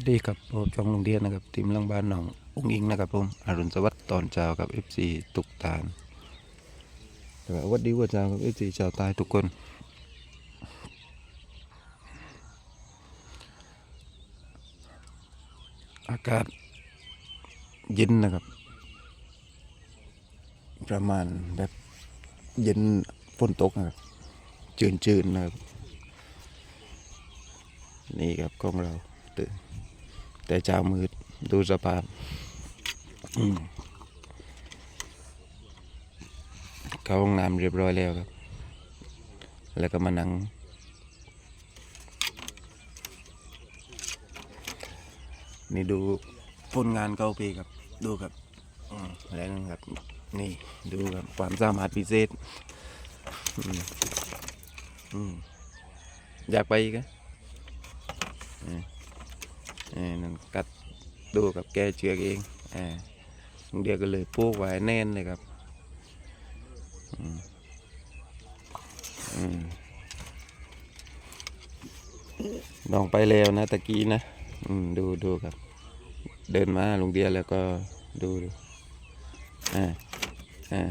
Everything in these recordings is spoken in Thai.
สวัสดีครับผมช่องโรงเรียนนะครับทีมเรื่องบ้านหนองอุ้งอิงนะครับผมอรุณสวัสดิ์ตอนเช้ากับ FC ตุกตาลแล้วก็สวัสดีว่าเช้ากับ FC ชาวใต้ทุกคนอากาศเย็นนะครับ ประมาณแบบเย็นฝนตกนะครับจืนๆนะครับนี่ครับของเราตื่น แต่เช้ามืดดูสภาพเข้าห้องน้ำเรียบร้อยแล้วครับ แล้วก็มานั่งนี่ดูผลงานเก้าปีครับ ดูครับอืมแล้วนะครับ นี่ดูครับความสามารถพิเศษอยากไปอีกอะ นั่นกัดดูกับแกเชือกเองอ่าเดียวก็เลยปลูกไว้แน่นเลยครับอืมอืมลองไปแล้วนะตะกี้นะ อืมดูดูครับ เดินมาลงเดียแล้วก็ดูดูอ่าอ่า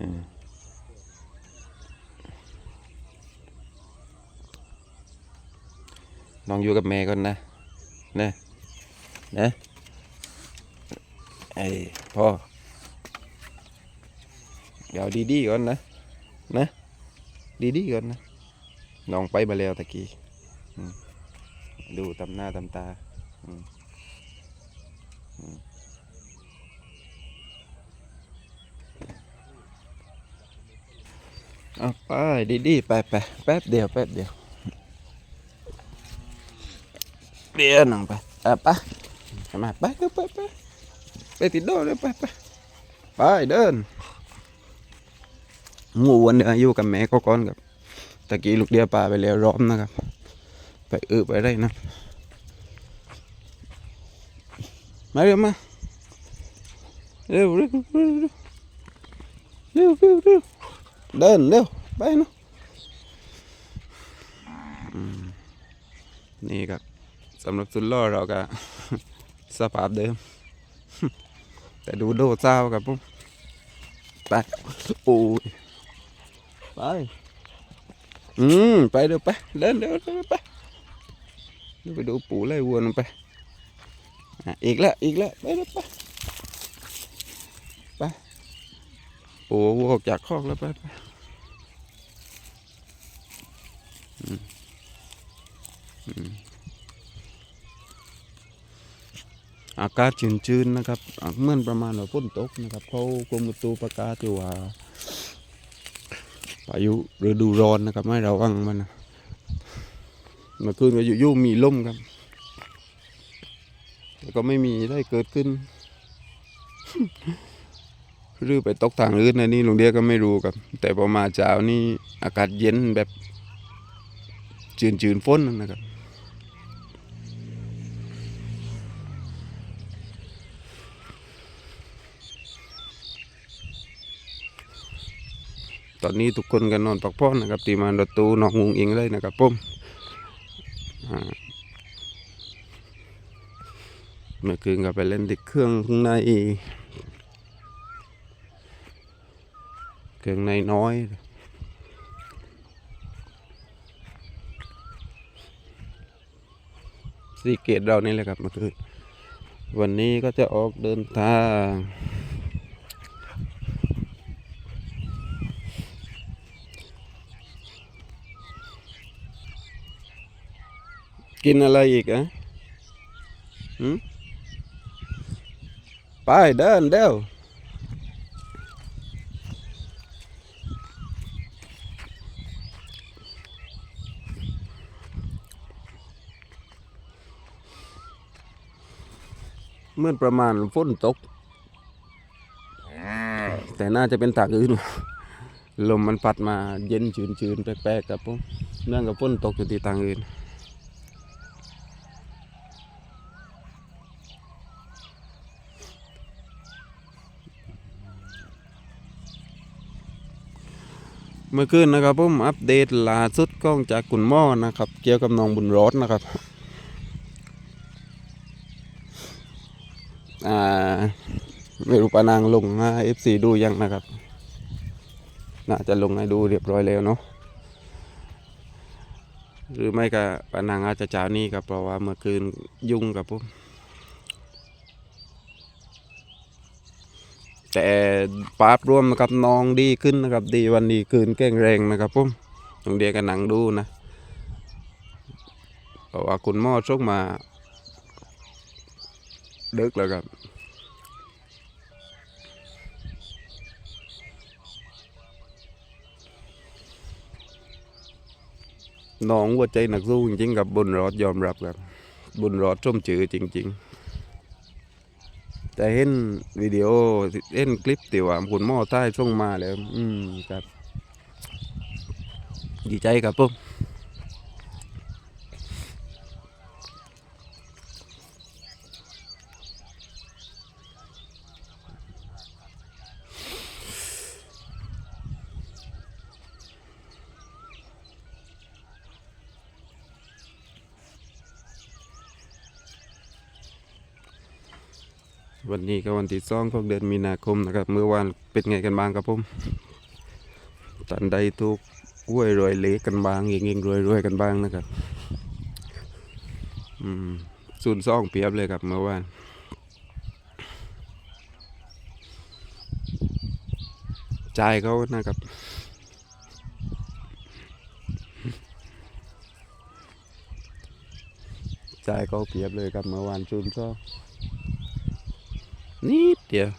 อืม น้องอยู่กับแม่ก่อนนะ นะ นะไอ้พ่อเดี๋ยวดีๆก่อนนะ นะ ดีๆก่อนนะ น้องไปมาแล้วตะกี้ดูตำหน้าตำตาอืมอืมเอาไปดีๆไปไปแป๊บเดียวแป๊บเดียว เดี๋ยวน้องไปอะไปทำไมไปเดินไปไปไปติดโดเลยไปไปไปเดินงูวันเดียวอยู่กับแม่ก็ก้อนกับตะกี้ลูกเดียวปลาไปแล้วร้อบนะครับ ไปเออไปได้นะมาเร็วมาเร็วเร็วเร็วเร็วเร็วเร็วเดินเร็วไปนะนี่ครับ สำหรับสุดล่อเราก็สภาพเดิม แต่ดูโดเศร้าครับผมไปโอ้ยไป อืม ไปเดี๋ยวไปเดินเดี๋ยวเดินไปเดี๋ยวไปดูปูไล่วัวมันไปอะอีกแล้วอีกแล้วไปเดี๋ยวไปไปปูวัวออกจากคอกแล้วไปไปอืมอืม อากาศชื้นๆนะครับเมื่อนประมาณว่าฝนตกนะครับเขากรมอุตุประกาศอยู่ว่าพายุฤดูร้อนนะครับให้เราวังมันนะเมื่อคืนก็อยู่ๆมีลมครับแต่ก็ไม่มีได้เกิดขึ้นหรือไปตกทางอื่นนะนี่ลุงเดียก็ไม่รู้ครับ แต่พอมาเช้านี่อากาศเย็นแบบจืนๆฝนนะครับ ตอนนี้ทุกคนก็นอนพักผ่อนนะครับตีมานรถตู้นอกงุงอิงเลยนะครับผมอ่าเมื่อคืนก็ไปเล่นที่เครื่องข้างใน เครื่องในน้อยสีเกตเรานี่แหละครับเมื่อคืนวันนี้ก็จะออกเดินทาง กินอะไรอีกอะหืมไปเดินเร็วเมื่อประมาณฝนตก แต่น่าจะเป็นตากอื่น ลมมันพัดมาเย็นชื้นๆแปลกๆครับผมเนื่องกับฝนตกอยู่ที่ทางอื่น เมื่อคืนนะครับผมอัปเดตล่าสุดกล้องจากกุนหม้อนะครับ เกี่ยวกับน้องบุญรอดนะครับอ่าไม่รู้ปานางลงเอฟซีดูยังนะครับ น่าจะลงให้ดูเรียบร้อยแล้วเนาะหรือไม่ก็ปานางอาจจะเจ้านี้ครับเพราะว่าเมื่อคืนยุ่งกับผม แต่ปาบรวมนะครับน้องดีขึ้นนะครับ ดีวันดีคืนแก้งแรงนะครับผมตรงเดียกันหนังดูนะเพราะว่าคุณหมอส่งมาดึกแล้วครับน้องหัวใจหนักสู้จริงๆกับบุญรอดยอมรับครับ บุญรอดส้มจือจริง ๆ แต่เห็นวิดีโอเห็นคลิปที่ว่าคุณหมอใต้ช่วงมาแล้ว อืมครับ ดีใจครับผม วันนี้ก็วันที่สองของเดือนมีนาคมนะครับ เมื่อวานเป็นไงกันบ้างครับผมตันใดทุกห้วยรวยเละกันบ้างเองๆรวยรวยกันบ้างนะครับ อืมศูนย์ซ่องเปียบเลยครับเมื่อวานใจเขานะครับใจเขาเปียบเลยครับเมื่อวานศูนซ่อง นิดเดียว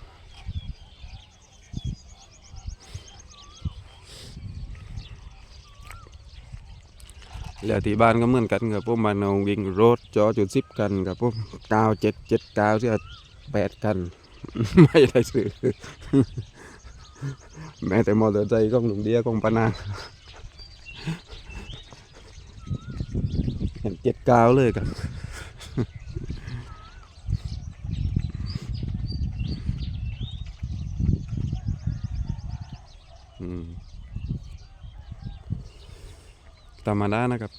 แล้วที่บ้านก็เหมือนกันครับผมบ้านเราวิ่งรถจอจุดสิบกันครับผมเก้าเจ็ดเจ็ดเก้าเสียแปดกัน ไม่ได้ซื้อแม้แต่มอเตอร์ไซค์ของลุงเดียของปานางเห็นเจ็ดเก้าเลยครับ อืม ธรรมดานะครับ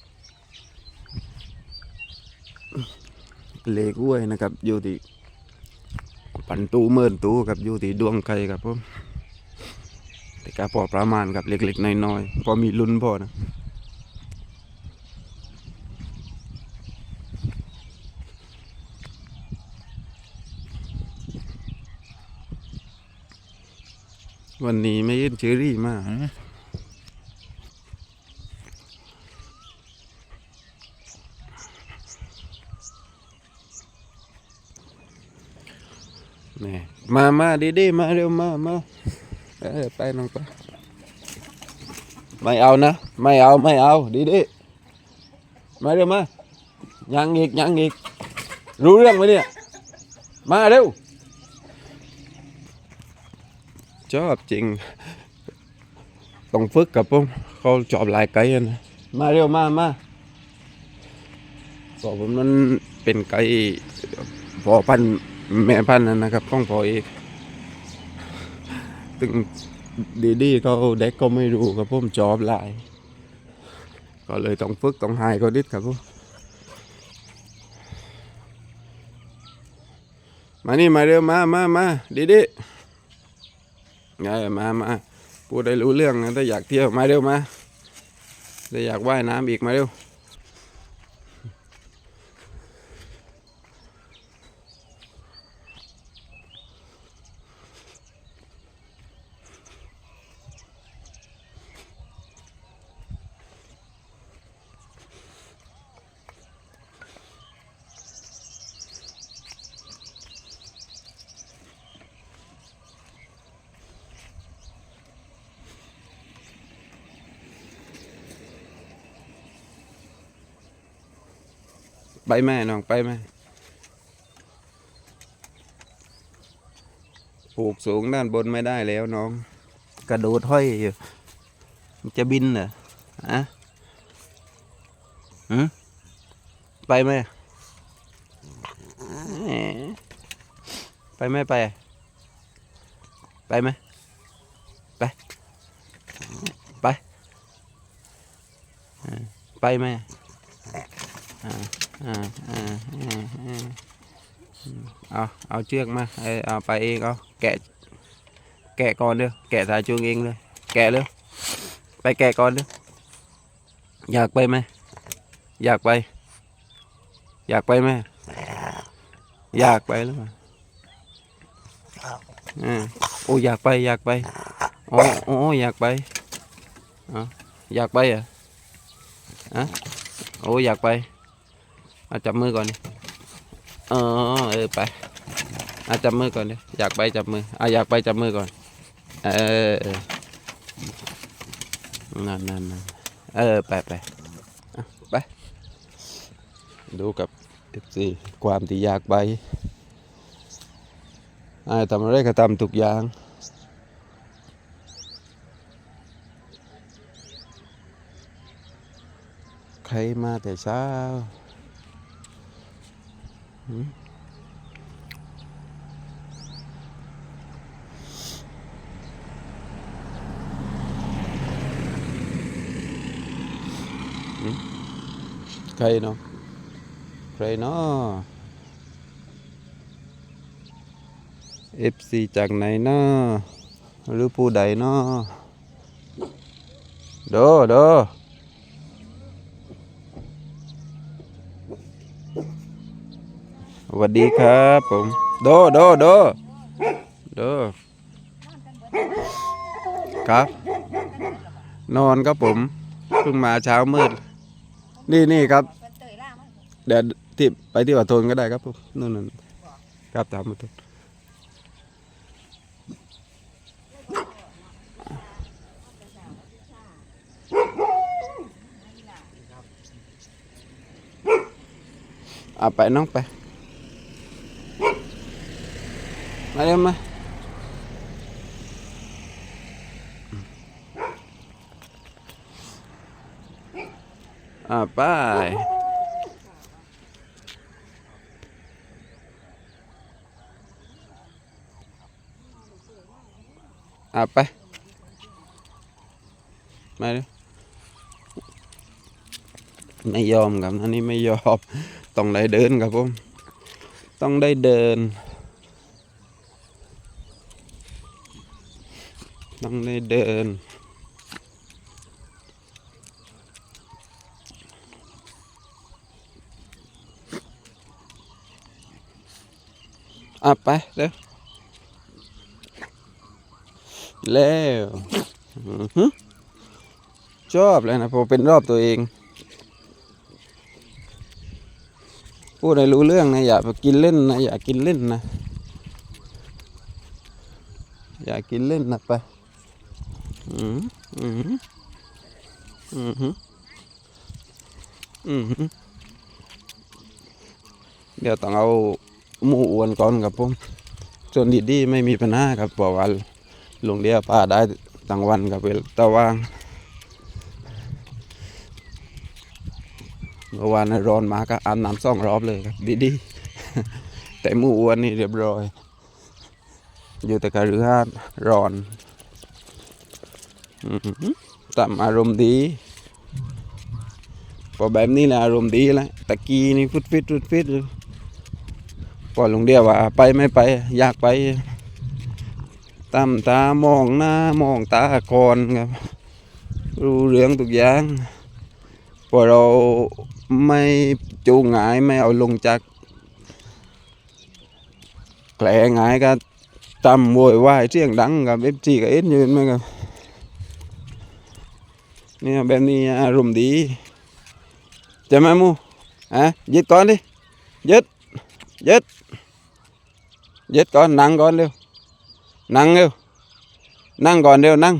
เลกอ้วยนะครับ อยู่ที่ปันตูเมินตูกับอยู่ที่ดวงไก่ครับผมแต่ก็พอประมาณกับเล็กๆน้อยๆพอมีลุ้นพอนะ วันนี้ไม่ยื่นเชอรี่มากนี่มามาดีดีมาเร็วมามาเออไปน้องไปไม่เอานะ ไม่เอาไม่เอาดีดีมาเร็วมายังอีกยังอีกรู้เรื่องไหมเนี่ย มาเร็ว ชอบจริงต้องฝึกกับผมเขาชอบลายไก่นะมาเร็วมามาบอกผมมันเป็นไก่พอพันแม่พันนั่นนะครับของพอเอกตึงดีดีเขาเด็กก็ไม่รู้ครับผมจอบหลาย ก็เลยต้องฝึกต้องหายเขาดิดครับผมมานี่มาเร็วมามามาดีดี ไงมามาพูดได้รู้เรื่องนะถ้าอยากเที่ยวมาเร็วมาถ้าอยากว่ายน้ำอีกมาเร็ว ไปแม่น้องไปแม่ปลูกสูงด้านบนไม่ได้แล้วน้อง กระโดดห้อยอยู่จะบินเหรอฮะหืมไปไหมไปไหมไป ไปไหมไป ไปไปไหมอ่า เอาเอาเชือกมาเออเอาไปเองเอาแกะ แกะก่อนเด้อแกะสายจูงเองเลย แกะเลยไปแกะก่อนเด้ออยากไปไหมอยากไป อยากไปไหมอยากไปหรือเปล่าอ่าโอ้อยากไปอยากไปโอ้โอ้อยากไปอ๋ออยากไปเหรอะอะโอ้อยากไปเอาจับมือก่อนดิเออเออไปอาจับมือก่อนดิอยากไปจับมืออาอยากไปจับมือก่อน เออเออนั่นนั่นนเออไปไปไปดูกับเอฟซีความที่อยากไปไอ้ทำอะไรก็ทำทุกอย่างใครมาแต่เช้า ใครเนาะใครเนาะ FC จากไหนเนาะหรือผู้ใดเนาะโดโด วัสดีครับผม โดโดโดโดครับ นอนครับผมเพิ่งมาเช้ามืด นี่นี่ครับ เดี๋ยวที่ไปที่วัดโทนก็ได้ครับผมนู่นนั่นครับตามวัดโทนอะไปน้องไป มาเร็วมาอะไปอะไป มาเลยไม่ยอมครับอันนี้ไม่ยอม ต้องได้เดินครับผม ต้องได้เดิน งได้เดิน อะไปเร็วแล้วอชอบเลยนะพอเป็นรอบตัวเอง พูดให้รู้เรื่องนะ อย่าไปกินเล่นนะ อย่ากินเล่นนะ อย่ากินเล่นนะไป อืมอืมอืมอืมเดี๋ยวต้องเอาหมูอ้วนก่อนครับผมส่วนดีๆไม่มีปัญหาครับบอกว่าลงเดียป้าได้ตั้งวันกับเวลตะว่างเมื่อวานร้อนมาก็อาบน้ำสองรอบเลยครับ ดีๆแต่หมูอ้วนนี่เรียบร้อย อยู่แต่กระเรือร้อน ตามอารมณ์ดี พอแบบนี้แหละอารมณ์ดีแล้วตะกี้นี่ฟุดฟิตฟุดฟิตพอลงเดียวว่า ไปไม่ไป อยากไปตามตามองหน้ามองตาคอนครับ รู้เรื่องทุกอย่างพอเราไม่จูงหงายไม่เอาลงจากแกลหงายก็ตำโวยวายเสียงดังกับเอฟจีกับเอ็นยืนไหมครับ เนี่ยแบบนี้อารมณ์ดีจะไหมมูฮะยึดก่อนดิยึดยึดยึดก่อนนั่งก่อนเร็วนั่งเร็วนั่งก่อนเร็วนั่ง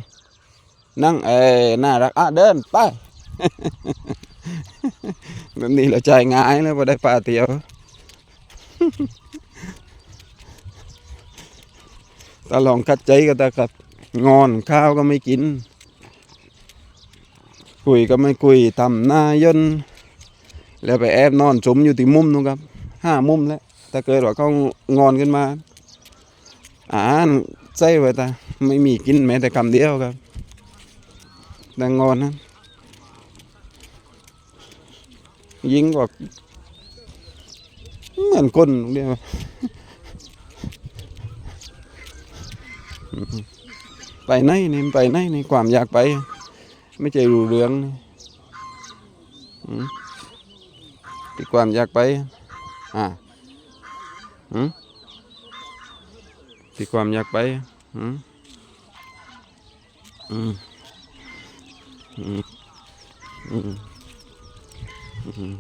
นั่งเอ้น่ารักอะเดินไปแบบนี้เราใจง่ายแล้วพอได้ปลาเตียวตาลองคัดใจก็ตากับงอนข้าวก็ไม่กิน คุยก็ไม่คุยทำหน้าย่นแล้วไปแอบนอนสมอยู่ที่มุมนู้นครับห้ามุมแล้วถ้าเกิดว่าเขางอนขึ้นมาอาหารใส่ไว้แต่ไม่มีกินแม้แต่คำเดียวครับแต่งอนนะยิงกว่าเหมือนคนเดียวไปไหนนี่ไปไหนนี่ความอยากไป ไม่ใจรู้เรื่องนี่อืมที่ความอยากไป อ่าอืมที่ความอยากไปอืมอืมอืมอืมอืม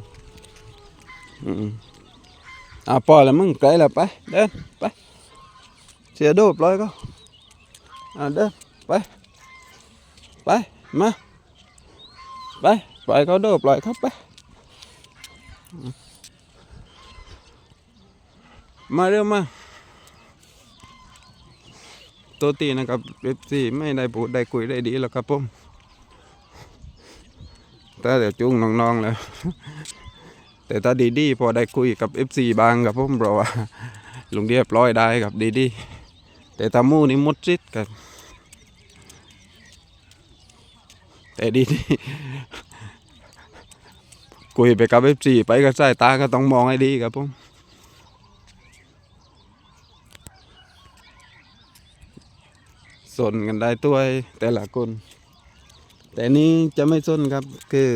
อืมอะพอแล้วมึงไกลแล้วไป เดินไป เสียดดปล่อยก็อะเดินไป ไป มา ไปปล่อยเขาโดดปล่อยเขาไป มาเร็วมาตัวตีนะครับเอฟซีไม่ได้พูดได้คุยได้ดีแล้วครับผมแต่เดี๋ยวจุ้งน้องๆแล้วแต่ถ้าดีดีๆพอได้คุยกับเอฟซีบางครับผมเพราะว่าลุงเดียบร้อยได้ครับดีดีๆแต่ตามู่นี่หมดซิดกัน แต่ดีดีๆคุยไปกับเอฟซีไปกับสายตาก็ต้องมองให้ดีครับผมสนกันได้ตัวแต่ละคน แต่นี้จะไม่สนครับ คือ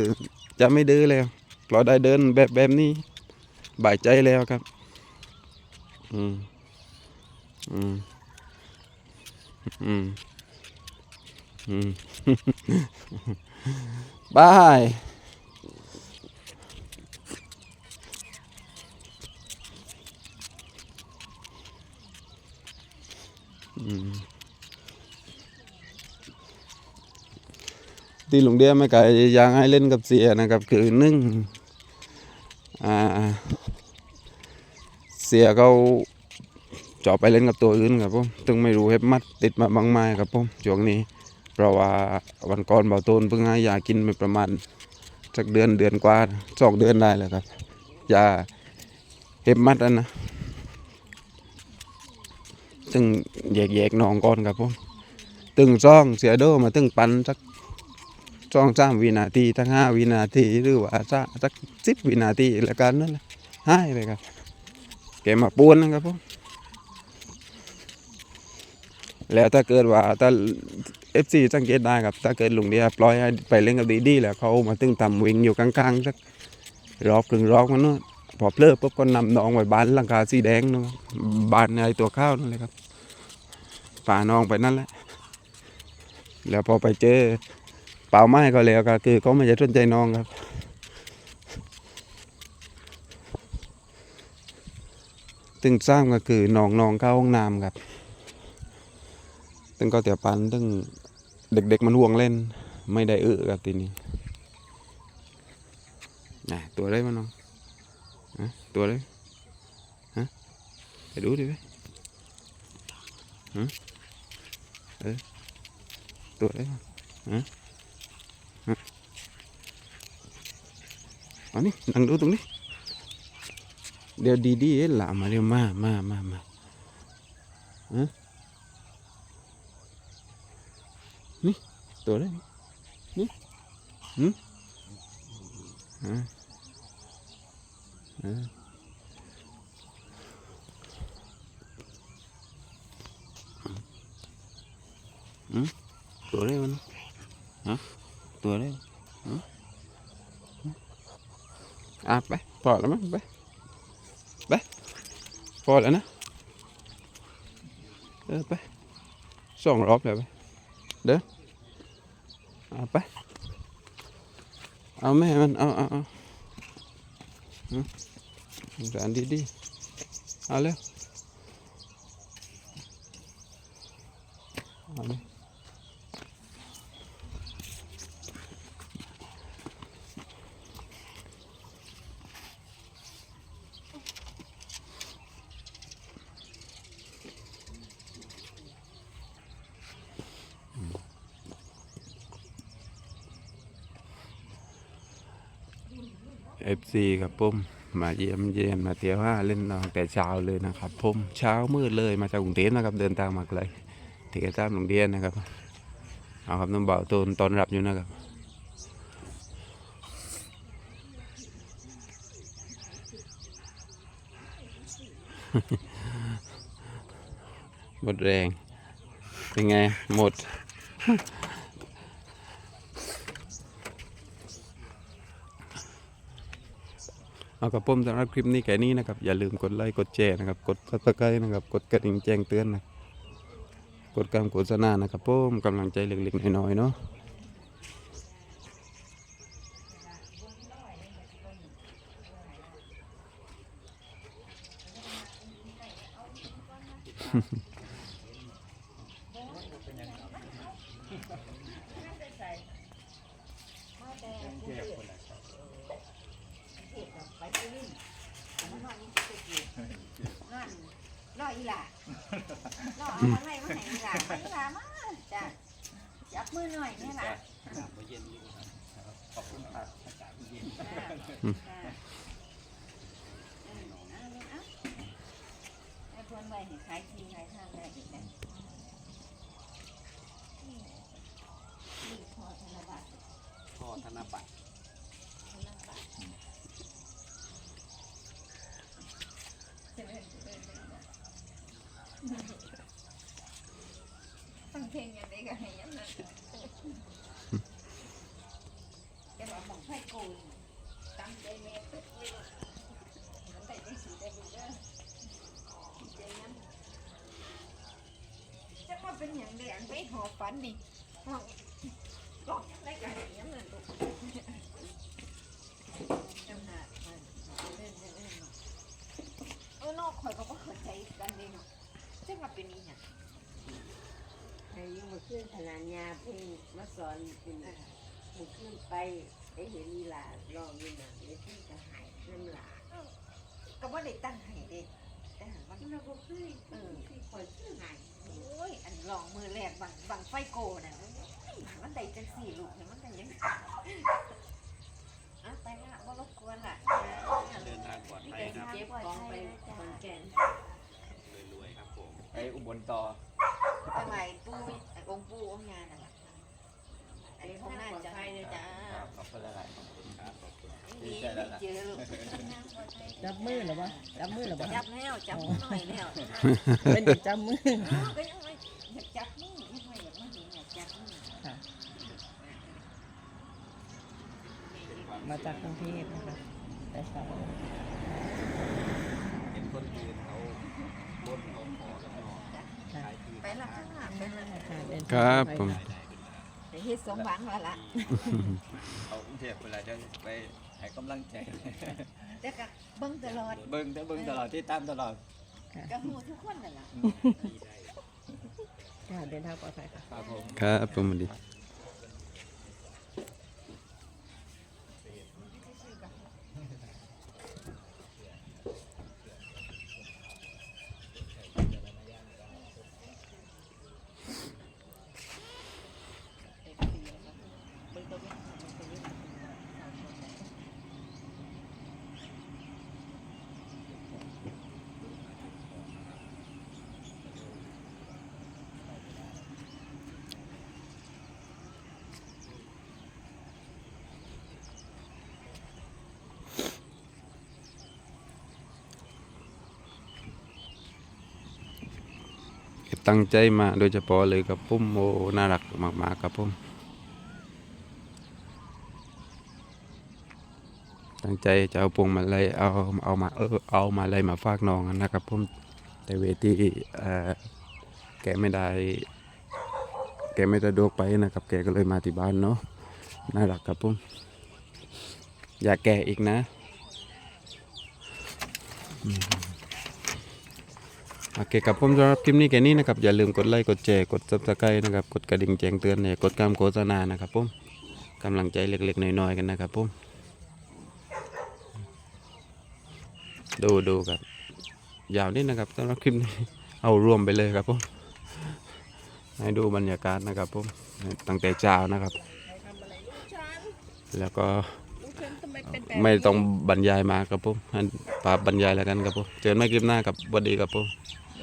จะไม่ดื้อแล้วเราได้เดินแบบแบบนี้บายใจแล้วครับ อืม อืม อืม บายอืมที่ลุงเดียไม่ไกลยากให้เล่นกับเสียนะครับ คือหนึ่งเสียเขาจอบไปเล่นกับตัวอื่นครับผมตึงไม่รู้เห็บมัดติดมาบางไม้ครับผมช่วงนี้ เพราะว่าวันก่อนเบาตูนเพิ่งให้ยากินไปประมาณสักเดือนเดือนกว่าสองเดือนได้แล้วครับยาเห็บมัดอันนะตึงแยกแยกหนองก่อนครับผมตึงซ่องเสียโดมาตึงปันสักสองสามวินาทีทั้งห้าวินาทีหรือว่าสักสักสิบวินาทีแล้วกันนั่นแหละให้ไปครับแกมาปูนนะครับผมแล้วถ้าเกิดว่าถ้า เอฟซีสังเกตได้ครับ ถ้าเกิดลุงเดียปล่อยให้ไปเล่นกับดีดีๆแล้วเขามาตึงทำวิ่งอยู่กลางๆสักรอบครึ่งรอบมันเนาะพอเพลิดปุ๊บก็นำน้องไปบ้านหลังคาสีแดงเนาะบ้านในตัวข้าวนั่นเลยครับป่าน้องไปนั่นแหละแล้วพอไปเจอเปล่าไม้ก็แล้วก็คือเขาไม่จะสนใจน้องครับตึงสร้างก็คือน้องน้องเข้าห้องน้ำครับ ตึงก็เตียปันตึงเด็กๆมันห่วงเล่น ไม่ได้เออครับทีนี้นะตัวได้มั้น้องฮะตัวได้ฮะไปดูดิเว้ยฮะเออตัวได้มั้ยฮะเอานี่นั่งดูตรงนี้เดี๋ยวดีๆเอ๊ะหลามาเร็วมามามามาฮะ นี่ตัวอะไรนี่หืมฮะฮะหืมตัวอะไรมันฮะตัวอะไรอะไปพอแล้วมั้งไปไปพอแล้วนะเออไปสองรอบแล้วไป เด้อเอาไปเอาแม่มันเอาเอาเอาอืมสารดีดีๆเอาเร็วเอาเลย เอฟซีครับผมมาเยี่ยมเยี่ยมมาเที่ยวห้าเล่นน้องแต่เช้าเลยนะครับผมเช้ามืดเลยมาจากกรุงเทพนะครับเดินทางมาไกลที่กระจ้ามโรงเรียนนะครับเอาครับน้องเบาตนตอนรับอยู่นะครับหมดแรง เป็นไง หมด เอากับผมสำหรับคลิปนี้แค่นี้นะครับ อย่าลืมกดไลค์กดแชร์นะครับ กดซับสไครต์นะครับ กดกระดิ่งแจ้งเตือนนะกดการโฆษณานะครับผมกำลังใจเล็กๆน้อยๆเนาะรออีหล่ารอเอามาให้มาให้อีหล่ามาอีหล่ามาจ้ะจับมือหน่อยนี่ล่ะ ขอบคุณครับอากาศเย็น จ้ะจ้ะเออเอาลูกเอาให้เพิ่นไว้ให้ขายทีขายทางได้อีกนะนี่นี่พอธนบัตรพอธนบัตรธนบัตรเจริญเจริญเจริญฟังเพลงย่างใดก็ให้อยังนั้นจะว่าหมองไฟโกยตั้งใจแม่เป็ดไว้ลูกมันได้จังสิได้ดูเด้อใจน้ำจะมาเป็นอย่างเดียนไป หอบฝันนี่หอบหลอกยังได้กันอย่างนั้นลูกจำหนามันเล่นเล่นเล่นเนาะเออนอกข่อยก็บ่เข้าใจกันเลยเนาะจะมาเป็นอีหยังให้ยังมาขึ้นขนาดยาเพิ่งมาสอนเป็นมันขึ้นไปได้เห็นลีลาลองนี่นะเดี๋ยวที่จะหายน้ำหลาก็บ่ได้ตั้งให้เด็กแต่หันมันเราก็เคยเออที่คอยชื่อหาย โอ้ย อันลองมือแรกบังบังไฟโกน่ะโอ้ยมันได้จังสี่ลูกเนี่ยมันได้ยังอะไปละบ่รบกวนละเดินทางปลอดภัยไปครับเจ็บกองไปขอนแก่นรวยๆครับผมไปอุบลต่อทำไมปู่องค์ปู่องค์ยาน่ะล่ะอันนี้ของน่าจะให้เลยจ้าครับขอบคุณหลายๆขอบคุณครับขอบคุณดีไม่เจอลูก จับมือเหรอวะจับมือเหรอวะจับแล้วจับมือหน่อยแล้วเป็นอยากจับมือก็ยังไม่อยากจับมือยังไม่อยากมาเห็นอยากจับมือค่ะมาจากกรุงเทพนะคะแต่เช้าเห็นคนยืนเขาบนเขาขอกันนอกค่ะขายที่ไปละข้างหลังไปละค่ะเดินคทางรับไปผมไปเฮ็ดสมหวังแล้วล่ะเขากรุงเทพเวลาจะไปให้กำลังใจ แต่ก็เบิ่งตลอดเบิ้งถ้าเบิ้งตลอดที่ตามตลอดก็หูทุกคนนั่นล่ะ ค่ะเดินทางปลอดภัยค่ะ ครับผม ครับผมสวัสดี ตั้งใจมาโดยเฉพาะเลยครับผมโอ้น่ารักมากๆครับผมตั้งใจจะเอาพวงมาลัยเอาเอามาเออเอามาลัยมาฝากน้องนะครับผมแต่เวทีเอ่อแกไม่ได้ แกไม่สะดวกไปนะครับ แกก็เลยมาที่บ้านเนาะน่ารักครับผมอยากแกอีกนะ โอเคครับผมสำหรับคลิปนี้แค่นี้นะครับ อย่าลืมกดไลค์กดแชร์กด subscribe นะครับ กดกระดิ่งแจ้งเตือนเนี่ยกดการโฆษณานะครับผมกำลังใจเล็กๆน้อยๆกันนะครับผมดูดูครับยาวนิดนะครับสำหรับคลิปนี้เอารวมไปเลยครับผมให้ดูบรรยากาศนะครับผมตั้งแต่เช้านะครับ แล้วก็ไม่ต้องบรรยายมาครับผมให้ปาบรรยายแล้วกันครับผมเจอกันใหม่คลิปหน้าครับสวัสดีครับผม